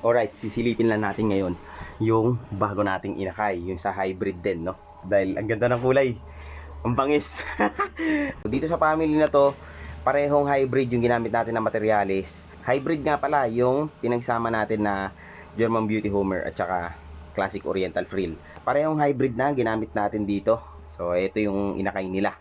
Alright, sisilipin lang natin ngayon yung bago nating inakay, yung sa hybrid din, no? Dahil ang ganda ng kulay. Ang bangis. Dito sa family na to, parehong hybrid yung ginamit natin na materialis. Hybrid nga pala yung pinagsama natin na German Beauty Homer at saka Classic Oriental Frill. Parehong hybrid na ginamit natin dito. So, ito yung inakay nila.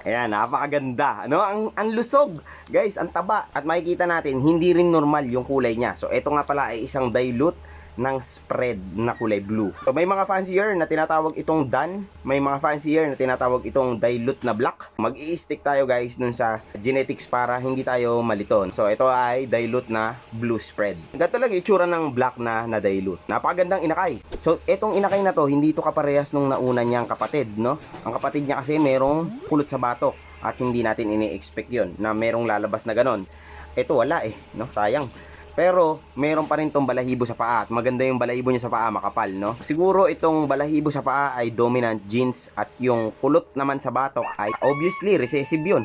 Ayan, napakaganda. Ano? Ang, ang lusog. Guys, ang taba. At makikita natin, hindi rin normal yung kulay niya. So, ito nga pala ay isang dilute ng spread na kulay blue. So, may mga fancier na tinatawag itong Dan. May mga fancier na tinatawag itong dilute na black. mag stick tayo guys dun sa genetics para hindi tayo maliton. So, ito ay dilute na blue spread. Ganito lang itsura ng black na na dilute. Napakagandang inakay. So, itong inakay na to, hindi to kaparehas nung nauna niyang kapatid, no? Ang kapatid niya kasi merong kulot sa batok at hindi natin ini-expect yon na merong lalabas na ganon. Ito wala eh, no? Sayang. Pero meron pa rin tong balahibo sa paa at maganda yung balahibo niya sa paa, makapal, no? Siguro itong balahibo sa paa ay dominant genes at yung kulot naman sa batok ay obviously recessive yun.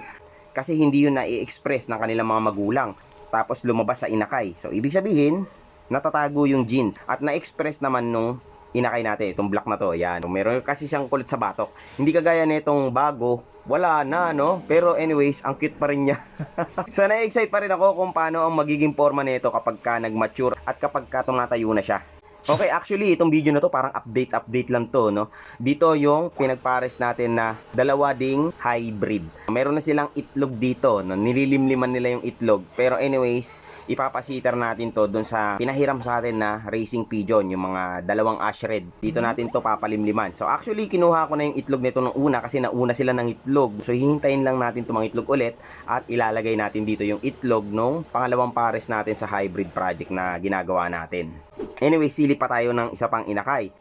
Kasi hindi yun na-i-express ng kanilang mga magulang. Tapos lumabas sa inakay. So ibig sabihin, natatago yung genes at na-express naman nung inakay natin itong black na to yan meron kasi siyang kulit sa batok. Hindi kagaya nitong bago wala na no? Pero anyways ang cute pa rin niya. So na-excite pa rin ako kung paano ang magiging forma nito kapag ka nag-mature at kapag ka tumatayo na siya Okay, actually, itong video na to parang update-update lang to, no? Dito yung pinagpares natin na dalawa ding hybrid. Meron na silang itlog dito, no? Nililimliman nila yung itlog. Pero anyways, ipapasitter natin to doon sa pinahiram sa atin na racing pigeon, yung mga dalawang ash red. Dito natin to papalimliman. So actually, kinuha ko na yung itlog nito nung una kasi nauna sila ng itlog. So hihintayin lang natin itong mga itlog ulit at ilalagay natin dito yung itlog nung pangalawang pares natin sa hybrid project na ginagawa natin. Anyway, silip pa tayo ng isa pang inakay.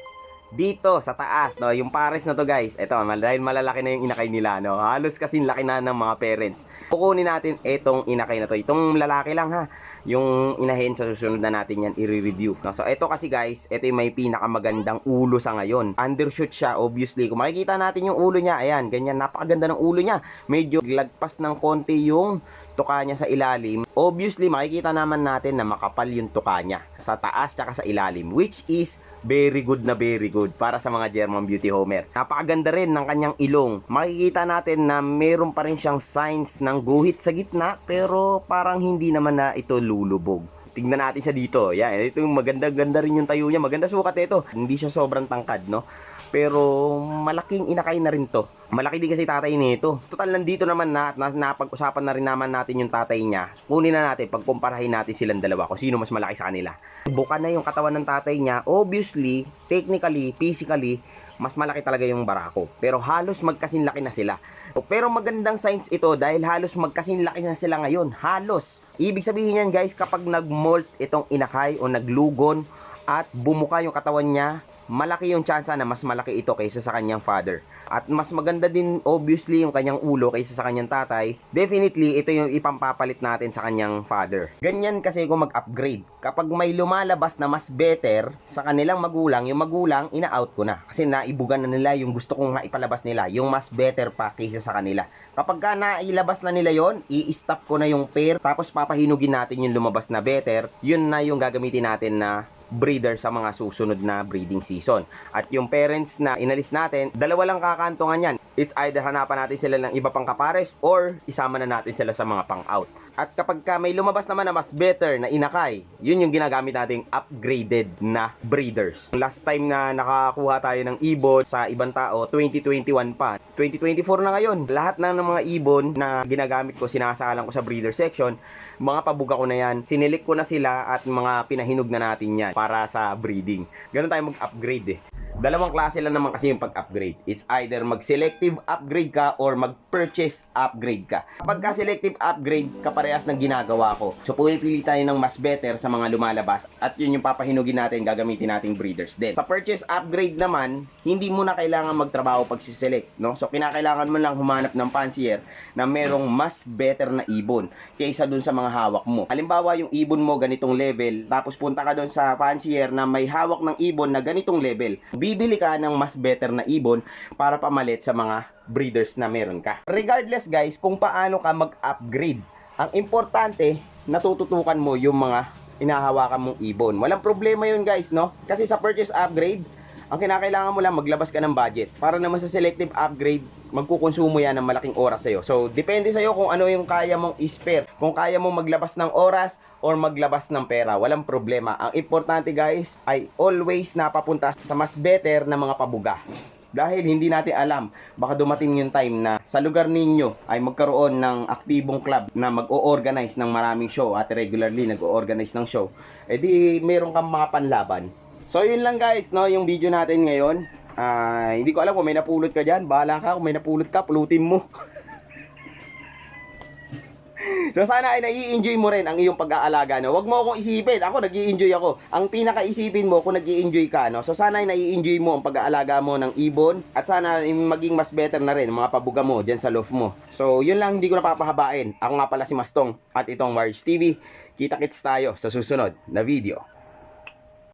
Dito sa taas, no, yung pares na to guys, ito, dahil malalaki na yung inakay nila, no, halos kasing laki na ng mga parents. Kukunin natin itong inakay na to. Itong lalaki lang ha, yung inahin sa susunod na natin yan i-review. No? So, ito kasi guys, ito yung may pinakamagandang ulo sa ngayon. Undershoot siya, obviously. Kung makikita natin yung ulo niya, ayan, ganyan, napakaganda ng ulo niya. Medyo lagpas ng konti yung tuka niya sa ilalim. Obviously, makikita naman natin na makapal yung tuka niya sa taas tsaka sa ilalim, which is very good na very good para sa mga German Beauty Homer. Napakaganda rin ng kanyang ilong. Makikita natin na meron pa rin siyang signs ng guhit sa gitna pero parang hindi naman na ito lulubog. Tingnan natin siya dito. Yan, ito yung maganda-ganda rin yung tayo niya. Maganda sukat ito. Hindi siya sobrang tangkad, no? Pero malaking inakay na rin to. Malaki din kasi tatay nito. Total nandito naman na, na napag-usapan na rin naman natin yung tatay niya. Kunin na natin, pagkumparahin natin silang dalawa kung sino mas malaki sa kanila. Buka na yung katawan ng tatay niya. Obviously, technically, physically, mas malaki talaga yung barako. Pero halos magkasin laki na sila. Pero magandang signs ito dahil halos magkasin laki na sila ngayon. Halos. Ibig sabihin yan guys, kapag nag-molt itong inakay o naglugon at bumuka yung katawan niya, malaki yung tsansa na mas malaki ito kaysa sa kanyang father. At mas maganda din obviously yung kanyang ulo kaysa sa kanyang tatay. Definitely ito yung ipampapalit natin sa kanyang father. Ganyan kasi kung mag-upgrade. Kapag may lumalabas na mas better sa kanilang magulang, yung magulang ina-out ko na. Kasi naibugan na nila yung gusto kong maipalabas nila, yung mas better pa kaysa sa kanila. Kapag ka nailabas na nila yon, i-stop ko na yung pair, tapos papahinugin natin yung lumabas na better, yun na yung gagamitin natin na breeder sa mga susunod na breeding season. At yung parents na inalis natin, dalawa lang kakantungan yan. It's either hanapan natin sila ng iba pang kapares or isama na natin sila sa mga pang-out. At kapag ka may lumabas naman na mas better na inakay, yun yung ginagamit nating upgraded na breeders. Last time na nakakuha tayo ng ibon sa ibang tao, 2021 pa. 2024 na ngayon. Lahat na ng mga ibon na ginagamit ko, sinasalang ko sa breeder section, mga pabuga ko na yan, sinilik ko na sila at mga pinahinog na natin yan para sa breeding. Ganun tayo mag-upgrade eh. Dalawang klase lang naman kasi yung pag-upgrade. It's either mag-selective upgrade ka or mag-purchase upgrade ka. Kapag ka selective upgrade, kaparehas ng ginagawa ko. So pumipili tayo ng mas better sa mga lumalabas at yun yung papahinugin natin, gagamitin nating breeders din. Sa purchase upgrade naman, hindi mo na kailangan magtrabaho pag select no? So kinakailangan mo lang humanap ng fancier na merong mas better na ibon kaysa dun sa mga hawak mo. Halimbawa yung ibon mo ganitong level, tapos punta ka dun sa fancier na may hawak ng ibon na ganitong level bibili ka ng mas better na ibon para pamalit sa mga breeders na meron ka. Regardless guys, kung paano ka mag-upgrade, ang importante, natututukan mo yung mga hinahawakan mong ibon. Walang problema yun guys, no? Kasi sa purchase upgrade, ang kinakailangan mo lang maglabas ka ng budget. Para naman sa selective upgrade, magkukonsumo yan ng malaking oras sa'yo. So, depende sa'yo kung ano yung kaya mong i-spare. Kung kaya mong maglabas ng oras or maglabas ng pera. Walang problema. Ang importante guys ay always napapunta sa mas better na mga pabuga. Dahil hindi natin alam, baka dumating yung time na sa lugar ninyo ay magkaroon ng aktibong club na mag-o-organize ng maraming show at regularly nag-o-organize ng show. E di meron kang mga panlaban. So yun lang guys, no, yung video natin ngayon. Ah, hindi ko alam kung may napulot ka dyan. Bahala ka kung may napulot ka, pulutin mo. So sana ay nai-enjoy mo rin ang iyong pag-aalaga no. Huwag mo akong isipin. Ako nag-i-enjoy ako. Ang pinaka-isipin mo kung nag-i-enjoy ka no. So sana ay nai-enjoy mo ang pag-aalaga mo ng ibon at sana ay maging mas better na rin mga pabuga mo diyan sa loft mo. So yun lang hindi ko napapahabain. Ako nga pala si Mastong at itong Mars TV. Kita-kits tayo sa susunod na video.